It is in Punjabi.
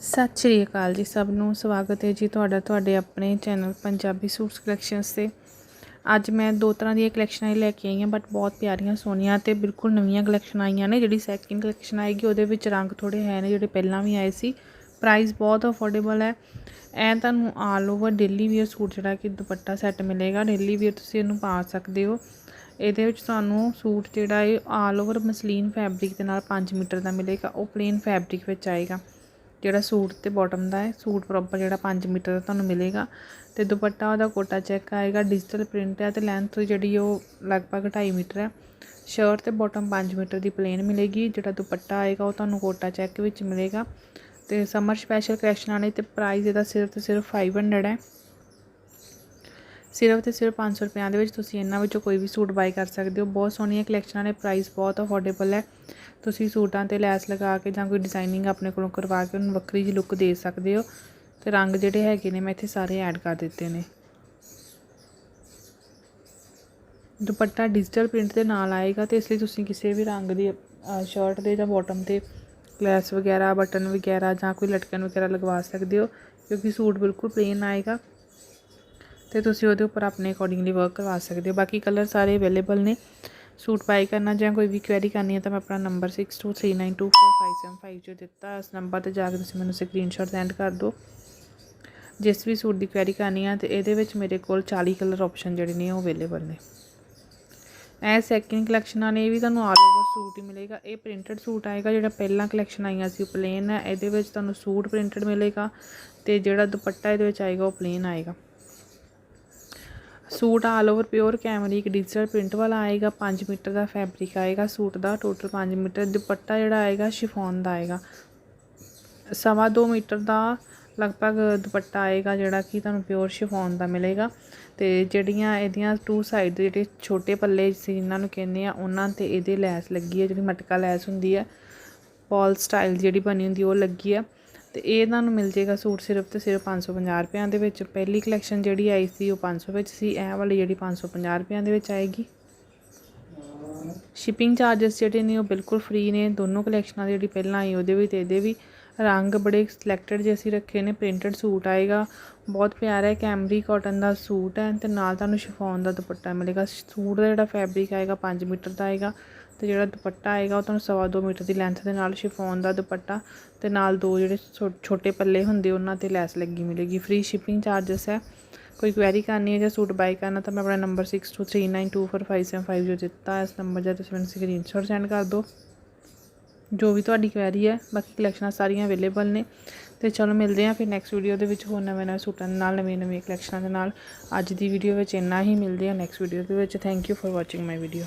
ਸਤਿ ਸ਼੍ਰੀ ਅਕਾਲ ਜੀ ਸਭ ਨੂੰ। ਸਵਾਗਤ ਹੈ ਜੀ ਤੁਹਾਡਾ ਤੁਹਾਡੇ ਆਪਣੇ ਚੈਨਲ ਪੰਜਾਬੀ ਸੂਟਸ ਕਲੈਕਸ਼ਨਸ ਤੇ। ਅੱਜ ਮੈਂ ਦੋ ਤਰ੍ਹਾਂ ਦੀਆਂ ਕਲੈਕਸ਼ਨਾਂ ਹੀ ਲੈ ਕੇ ਆਈ ਹਾਂ ਬਟ ਬਹੁਤ ਪਿਆਰੀਆਂ, ਸੋਹਣੀਆਂ ਤੇ ਬਿਲਕੁਲ ਨਵੀਆਂ ਕਲੈਕਸ਼ਨ ਆਈਆਂ ਨੇ। ਜਿਹੜੀ ਸੈਕਿੰਡ ਕਲੈਕਸ਼ਨ ਆਏਗੀ, ਉਹਦੇ ਵਿੱਚ ਰੰਗ ਥੋੜੇ ਹੈ ਨੇ, ਜਿਹੜੇ ਪਹਿਲਾਂ ਵੀ ਆਏ ਸੀ। ਪ੍ਰਾਈਸ ਬਹੁਤ ਅਫੋਰਡੇਬਲ ਹੈ। ਐ ਤੁਹਾਨੂੰ all over daily wear suit ਜਿਹੜਾ ਕਿ ਦੁਪੱਟਾ ਸੈੱਟ ਮਿਲੇਗਾ ਡੇਲੀ ਵੀਅਰ ਤੁਸੀਂ ਇਹਨੂੰ ਪਾ ਸਕਦੇ ਹੋ। ਇਹਦੇ ਵਿੱਚ ਤੁਹਾਨੂੰ ਸੂਟ ਜਿਹੜਾ ਹੈ ਆਲ ਓਵਰ ਮਸਲੀਨ ਫੈਬਰਿਕ ਦੇ ਨਾਲ 5 ਮੀਟਰ ਦਾ ਮਿਲੇਗਾ, ਉਹ ਪਲੇਨ ਫੈਬਰਿਕ ਵਿੱਚ ਆਏਗਾ। ਜਿਹੜਾ ਸੂਟ ਤੇ ਬਾਟਮ ਦਾ ਹੈ, ਸੂਟ ਪ੍ਰੋਪਰ ਜਿਹੜਾ 5 ਮੀਟਰ ਦਾ ਤੁਹਾਨੂੰ ਮਿਲੇਗਾ। ਤੇ ਦੁਪੱਟਾ ਉਹਦਾ ਕੋਟਾ ਚੈੱਕ ਆਏਗਾ ਡਿਜੀਟਲ ਪ੍ਰਿੰਟ ਹੈ ਤੇ ਲੈਂਥ ਜਿਹੜੀ ਉਹ ਲਗਭਗ 2.5 ਮੀਟਰ ਹੈ। ਸ਼ਰਟ ਤੇ ਬਾਟਮ 5 ਮੀਟਰ ਦੀ ਪਲੇਨ ਮਿਲੇਗੀ, ਜਿਹੜਾ ਦੁਪੱਟਾ ਆਏਗਾ ਉਹ ਤੁਹਾਨੂੰ ਕੋਟਾ ਚੈੱਕ ਵਿੱਚ ਮਿਲੇਗਾ। ਤੇ ਸਮਰ ਸਪੈਸ਼ਲ ਕਲੈਕਸ਼ਨਾਂ ਨੇ ਤੇ ਪ੍ਰਾਈਸ ਇਹਦਾ ਸਿਰਫ ਤੇ ਸਿਰਫ 500 ਹੈ। ਸਿਰਫ ਤੇ ਸਿਰਫ 500 ਰੁਪਿਆਂ ਦੇ ਵਿੱਚ ਤੁਸੀਂ ਇਹਨਾਂ ਵਿੱਚੋਂ ਕੋਈ ਵੀ ਸੂਟ ਬਾਈ ਕਰ ਸਕਦੇ ਹੋ। ਬਹੁਤ ਸੋਹਣੀਆਂ ਕਲੈਕਸ਼ਨਾਂ ਨੇ ਪ੍ਰਾਈਸ ਬਹੁਤ ਅਫੋਰਡੇਬਲ ਹੈ। ਤੁਸੀਂ ਸੂਟਾਂ ਤੇ ਲੈਸ ਲਗਾ ਕੇ ਜਾਂ ਕੋਈ ਡਿਜ਼ਾਈਨਿੰਗ ਆਪਣੇ ਕੋਲੋਂ ਕਰਵਾ ਕੇ ਉਹਨੂੰ ਵੱਖਰੀ ਜਿਹੀ ਲੁੱਕ ਦੇ ਸਕਦੇ ਹੋ। ਤੇ ਰੰਗ ਜਿਹੜੇ ਹੈਗੇ ਨੇ, ਮੈਂ ਇੱਥੇ ਸਾਰੇ ਐਡ ਕਰ ਦਿੱਤੇ ਨੇ। ਦੁਪੱਟਾ ਡਿਜੀਟਲ ਪ੍ਰਿੰਟ ਦੇ ਨਾਲ ਆਏਗਾ ਤੇ ਇਸ ਲਈ ਤੁਸੀਂ ਕਿਸੇ ਵੀ ਰੰਗ ਦੀ ਸ਼ਰਟ ਦੇ ਜਾਂ ਬਾਟਮ ਤੇ ਲੈਸ ਵਗੈਰਾ ਬਟਨ ਵਗੈਰਾ ਜਾਂ ਕੋਈ ਲਟਕਣ ਵਗੈਰਾ ਲਗਵਾ ਸਕਦੇ ਹੋ, ਕਿਉਂਕਿ ਸੂਟ ਬਿਲਕੁਲ ਪਲੇਨ ਆਏਗਾ। ਤੇ ਤੁਸੀਂ ਉਹਦੇ ਉੱਪਰ ਆਪਣੇ ਅਕੋਰਡਿੰਗਲੀ ਵਰਕ ਕਰਵਾ ਸਕਦੇ ਹੋ। ਬਾਕੀ ਕਲਰ ਸਾਰੇ ਅਵੇਲੇਬਲ ਨੇ। ਸੂਟ ਬਾਈ ਕਰਨਾ ਜਾਂ ਕੋਈ ਵੀ ਕੁਐਰੀ ਕਰਨੀ ਹੈ ਤਾਂ ਮੈਂ ਆਪਣਾ ਨੰਬਰ 6239245775 ਜੋ ਦਿੱਤਾ, ਇਸ ਨੰਬਰ ਤੇ ਜਾ ਕੇ ਤੁਸੀਂ ਮੈਨੂੰ ਸਕਰੀਨਸ਼ਾਟ ਸੈਂਡ ਕਰ ਦਿਓ। ਜਿਸ ਵੀ ਸੂਟ ਦੀ ਕੁਐਰੀ ਕਰਨੀ ਆ ਤੇ ਇਹਦੇ ਵਿੱਚ ਮੇਰੇ ਕੋਲ 40 ਕਲਰ ਆਪਸ਼ਨ ਜਿਹੜੇ ਨੇ ਉਹ ਅਵੇਲੇਬਲ ਨੇ। ਇਹ ਸੈਕਿੰਡ ਕਲੈਕਸ਼ਨਾਂ ਨੇ ਇਹ ਵੀ ਤੁਹਾਨੂੰ ਆਲ ਓਵਰ ਸੂਟ ਹੀ ਮਿਲੇਗਾ। ਇਹ ਪ੍ਰਿੰਟਡ ਸੂਟ ਆਏਗਾ, ਜਿਹੜਾ ਪਹਿਲਾਂ ਕਲੈਕਸ਼ਨ ਆਈਆਂ ਸੀ, ਉਹ ਪਲੇਨ ਹੈ ਇਹਦੇ ਵਿੱਚ ਤੁਹਾਨੂੰ ਸੂਟ ਪ੍ਰਿੰਟਡ ਮਿਲੇਗਾ ਤੇ ਜਿਹੜਾ ਦੁਪੱਟਾ ਇਹਦੇ ਵਿੱਚ ਆਏਗਾ, ਉਹ ਪਲੇਨ ਆਏਗਾ। Suit all over pure cambric digital print ਵਾਲਾ ਆਏਗਾ 5 ਮੀਟਰ ਦਾ ਫੈਬਰਿਕ ਆਏਗਾ, ਸੂਟ ਦਾ ਟੋਟਲ 5 ਮੀਟਰ, ਦੁਪੱਟਾ ਜਿਹੜਾ ਆਏਗਾ ਸ਼ਿਫੋਨ ਦਾ ਆਏਗਾ। ਸਵਾ 2 ਮੀਟਰ ਦਾ ਲਗਭਗ ਦੁਪੱਟਾ ਆਏਗਾ, ਜਿਹੜਾ ਕਿ ਤੁਹਾਨੂੰ ਪਿਓਰ ਸ਼ਿਫੋਨ ਦਾ ਮਿਲੇਗਾ। ਤੇ ਜਿਹੜੀਆਂ ਇਹਦੀਆਂ ਟੂ ਸਾਈਡ ਦੇ ਜਿਹੜੇ ਛੋਟੇ ਪੱਲੇ ਸੀ ਇਹਨਾਂ ਨੂੰ ਕਹਿੰਦੇ ਆ, ਉਹਨਾਂ ਤੇ ਇਹਦੇ ਲੈਸ ਲੱਗੀ ਹੈ, ਜਿਹੜੀ ਮਟਕਾ ਲੈਸ ਹੁੰਦੀ ਹੈ। ਪੌਲ ਸਟਾਈਲ ਜਿਹੜੀ ਬਣੀ ਹੁੰਦੀ, ਉਹ ਲੱਗੀ ਹੈ। ਤੇ ਇਹ ਤੁਹਾਨੂੰ ਮਿਲ ਜੇਗਾ ਸੂਟ ਸਿਰਫ ਤੇ ਸਿਰਫ 550 ਰੁਪਿਆਂ ਦੇ ਵਿੱਚ। ਪਹਿਲੀ ਕਲੈਕਸ਼ਨ ਜਿਹੜੀ ਆਈ ਸੀ ਉਹ 500 ਵਿੱਚ ਸੀ। ਇਹ ਵਾਲੀ ਜਿਹੜੀ 550 ਰੁਪਿਆਂ ਦੇ ਵਿੱਚ ਆਏਗੀ। ਸ਼ਿਪਿੰਗ ਚਾਰजेस ਜਿਹੜੇ ਨੇ ਉਹ ਬਿਲਕੁਲ ਫ੍ਰੀ ਨੇ। ਦੋਨੋਂ ਕਲੈਕਸ਼ਨਾਂ ਦੀ ਜਿਹੜੀ ਪਹਿਲਾਂ ਆਈ ਉਹਦੇ ਵੀ ਤੇ ਇਹਦੇ ਵੀ। ਰੰਗ ਬੜੇ ਸਿਲੈਕਟਡ ਜੇ ਅਸੀਂ ਰੱਖੇ ਨੇ। ਪ੍ਰਿੰਟਡ ਸੂਟ ਆਏਗਾ। ਬਹੁਤ ਪਿਆਰਾ ਹੈ। ਕੈਮਰੀ ਕਾਟਨ ਦਾ ਸੂਟ ਹੈ ਤੇ ਨਾਲ ਤੁਹਾਨੂੰ ਸ਼ਿਫੋਨ ਦਾ ਦੁਪੱਟਾ ਮਿਲੇਗਾ। ਸੂਟ ਦਾ ਜਿਹੜਾ ਫੈਬਰਿਕ ਆਏਗਾ 5 ਮੀਟਰ ਦਾ ਆਏਗਾ। ਤੇ ਜਿਹੜਾ ਦੁਪੱਟਾ ਆਏਗਾ ਉਹ ਤੁਹਾਨੂੰ ਸਵਾ 2 ਮੀਟਰ ਦੀ ਲੈਂਥ ਦੇ ਨਾਲ ਸ਼ਿਫੋਨ ਦਾ ਦੁਪੱਟਾ ਤੇ ਨਾਲ ਦੋ ਜਿਹੜੇ ਛੋਟੇ ਪੱਲੇ ਹੁੰਦੇ ਉਹਨਾਂ ਤੇ ਲੈਸ ਲੱਗੀ ਮਿਲੇਗੀ। ਫ੍ਰੀ ਸ਼ਿਪਿੰਗ ਚਾਰजेस ਹੈ। ਕੋਈ ਕੁਐਰੀ ਕਰਨੀ ਹੈ ਜਾਂ ਸੂਟ ਬਾਈ ਕਰਨਾ ਤਾਂ ਮੈਂ ਆਪਣਾ ਨੰਬਰ 6239245750 ਜੋ ਦਿੱਤਾ, ਇਸ ਨੰਬਰ 'ਤੇ ਤੁਸੀਂ ਮੈਨੂੰ ਸਕਰੀਨਸ਼ਾਟ ਸੈਂਡ ਕਰ ਦਿਓ। ਜੋ ਵੀ ਤੁਹਾਡੀ ਕੁਐਰੀ ਹੈ, ਬਾਕੀ ਕਲੈਕਸ਼ਨਾਂ ਸਾਰੀਆਂ ਅਵੇਲੇਬਲ ਨੇ। ਤੇ ਚਲੋ ਮਿਲਦੇ ਹਾਂ ਫਿਰ ਨੈਕਸਟ ਵੀਡੀਓ ਦੇ ਵਿੱਚ ਹੋਰ ਨਵੇਂ ਨਵੇਂ ਸੂਟਾਂ ਦੇ ਨਾਲ, ਨਵੇਂ ਨਵੀਆਂ ਕਲੈਕਸ਼ਨਾਂ ਦੇ ਨਾਲ। ਅੱਜ ਦੀ ਵੀਡੀਓ ਵਿੱਚ ਇੰਨਾ ਹੀ, ਮਿਲਦੇ ਹਾਂ ਨੈਕਸਟ ਵੀਡੀਓ ਦੇ ਵਿੱਚ। Thank you for watching my video